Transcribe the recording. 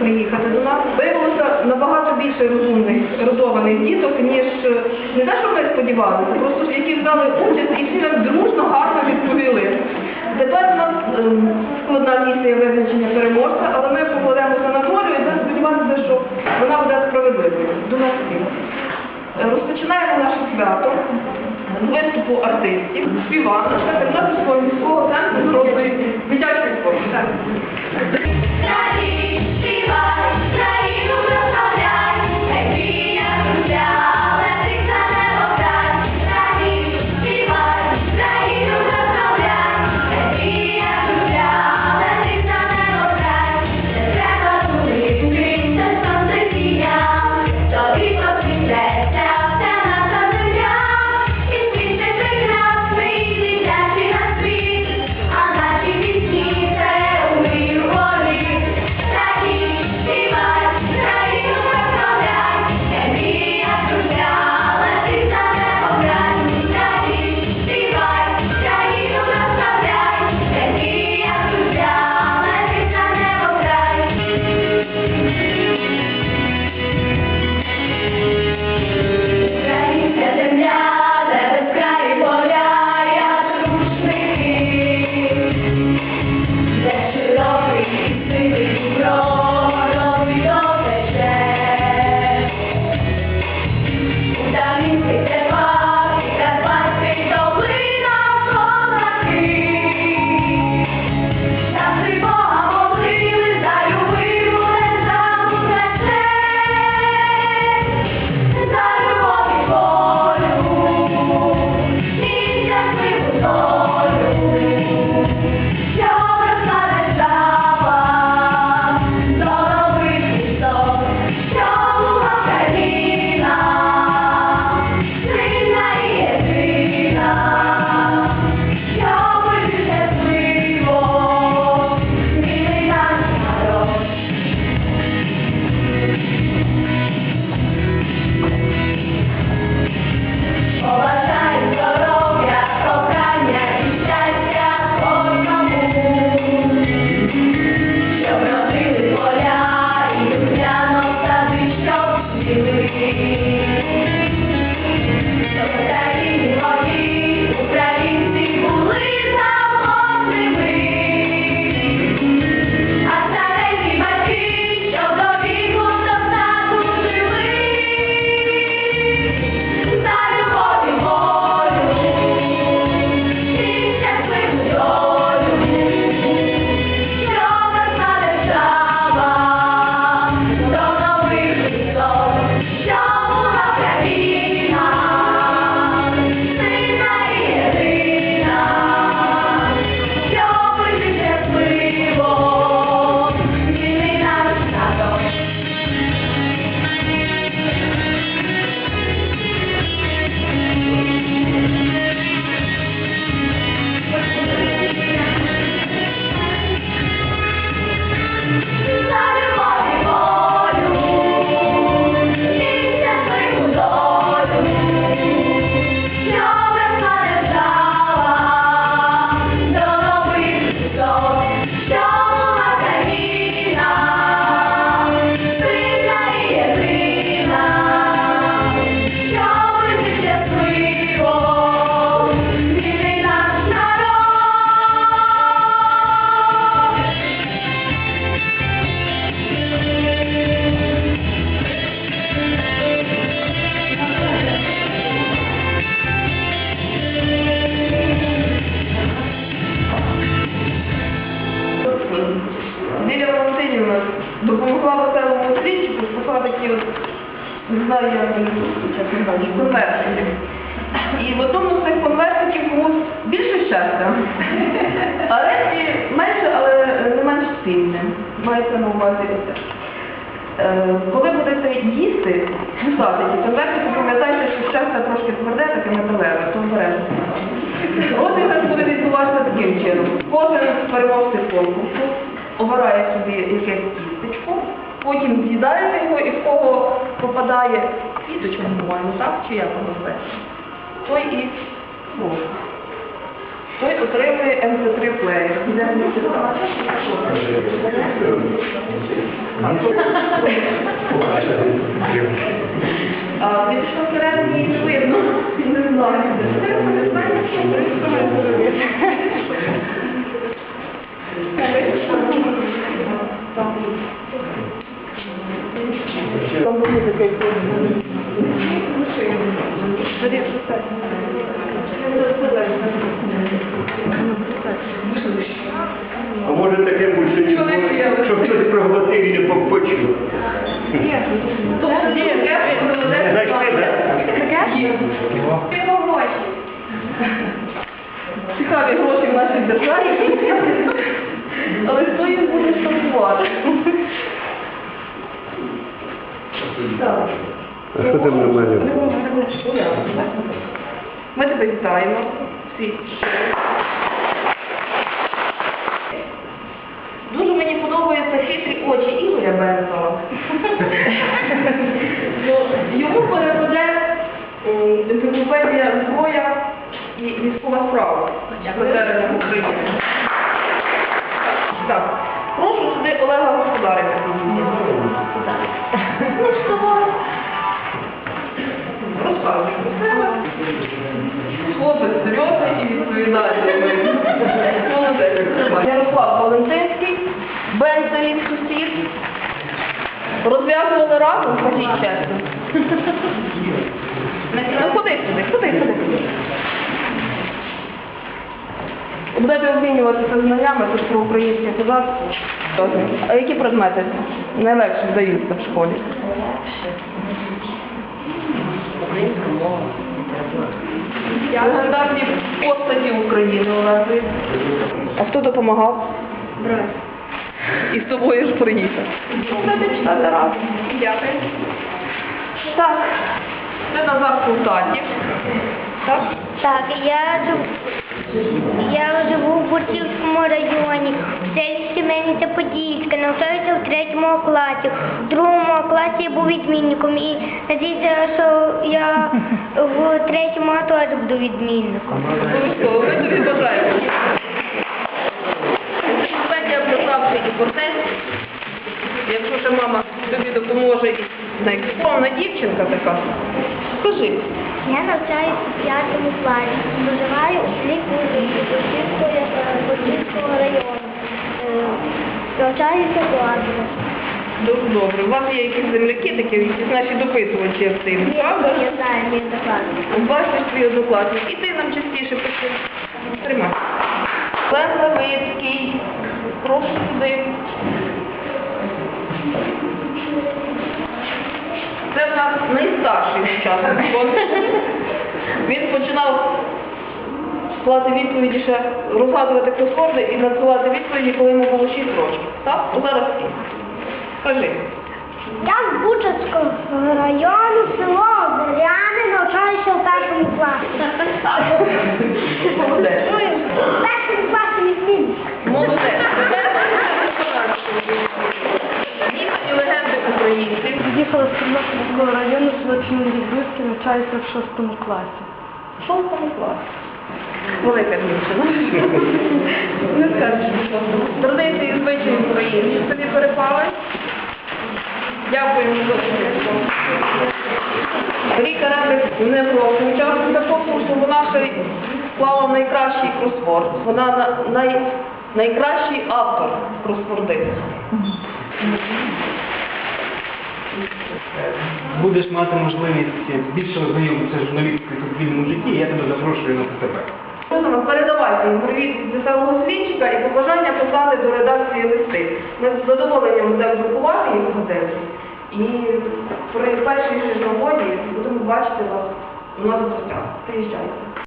приїхати до нас, виявилося набагато більше розумних, родованих діток, ніж не те, що ми сподівалися, просто ж які взяли участь і всі нам дружно, гарно відповіли. Тепер у нас складна місія визначення переможця, але ми покладемося на долю і будемо сподіватися, що вона буде справедливою до нас всіх. Розпочинаємо наше свято з виступу артистів, співати та Тернопільського міського центру дорослої дитячої форми. bye. Лілія Валентинівна допомогла веселому стрічку, спасла такі от, не знаю, як вони чесно конвертики. І в одному з цих конвертиків комусь більше щастя, а решті менше, але не менш цінне. Мається на увазі оце. Е, Коли будете їсти, кусати ті конвертики, пам'ятайте, що щастя трошки тверде, таке металеве, то обережно. Розіграш буде відбуватися таким чином. Кожен переможців конкурсу обирає собі якесь тістечко, потім з'їдаєте його і в кого попадає квіточка, по-моєму, так? Чи як воно зветься? Той і пробує. той отримує МП3 плеєр. А від що всередині не видно. Не знаю. Проглотив і не почув. Знайшли, так? Цікаві гроші в нашій державі, але хто їх буде штампувати? Так. А що там нормально? Ми тебе вітаємо всі. Хитрі очі Ігоря Бензова. Ну, Йому перепаде м, енциклопедія зброя і військова справа. Так, прошу сюди Олега Господарика. Ну? Розказуй про себе. Хлопець серйозний і відповідальний. Молодець. Ярослав Валентинський, Бензові сусід. Розв'язували разом, скажіть чесно. Ну ходи сюди, ходи, ходи. Будете обмінюватися знаннями тут про українське козацтво. А які предмети найлегше здаються в школі? Легендарні постаті України у нас. А хто допомагав? Брат. І з тобою ж приїхав. Дякую. Так. Це Назар Султанів. Так? Так, я живу, я живу в Бурцівському районі, в селищі Мельниця Подільська, навчаюся в третьому класі. В другому класі я був відмінником і надіюся, що я в третьому теж буду відмінником. Обов'язково. Ми тобі бажаємо. Приславши. Якщо ще мама тобі допоможе, і повна дівчинка така. Скажи. Я навчаюся в п'ятому класі, проживаю у селі Бурцівського, Бурцівського району. Е, Навчаюся класно. Дуже добре. У вас є якісь земляки такі, якісь наші допитувачі активні, правда? Я знаю, мій доклад. Бачиш твій однокласник. І ти нам частіше пиши. Тримай. Лен Левицький. Прошу сюди. Це в нас найстарший учасник конкурсу. Він починав склати відповіді ще розгадувати кросворди і надсилати відповіді, коли йому було 6 років. Так? Зараз всі. Скажи. Я з Бучацького району, село Зоряне, навчаюся в першому класі. Молодець. В першому класі відмінник. Молодець. Їхні легенди українців. Їхала з Тернопільського району, село Чмілі-Брюське, навчаюся в шостому класі. В шостому класі. Велика дівчина. Не скажеш, що традиції і звичаї українців собі перепали. Дякуємо за. Ріка Ребик не просто учасниця конкурсу, вона ще склала найкращий кросворд. Вона най, найкращий автор кросвордист. будеш мати можливість більше ознайомитися з журналістикою в вільному житті, я тебе запрошую на. Просимо, передавайте їм привіт від веселого свідчика і побажання послати до редакції листи. Ми з задоволенням будемо друкувати їх в газеті. І при першій ж нагоді будемо бачити вас у нас в гостях. Приїжджайте.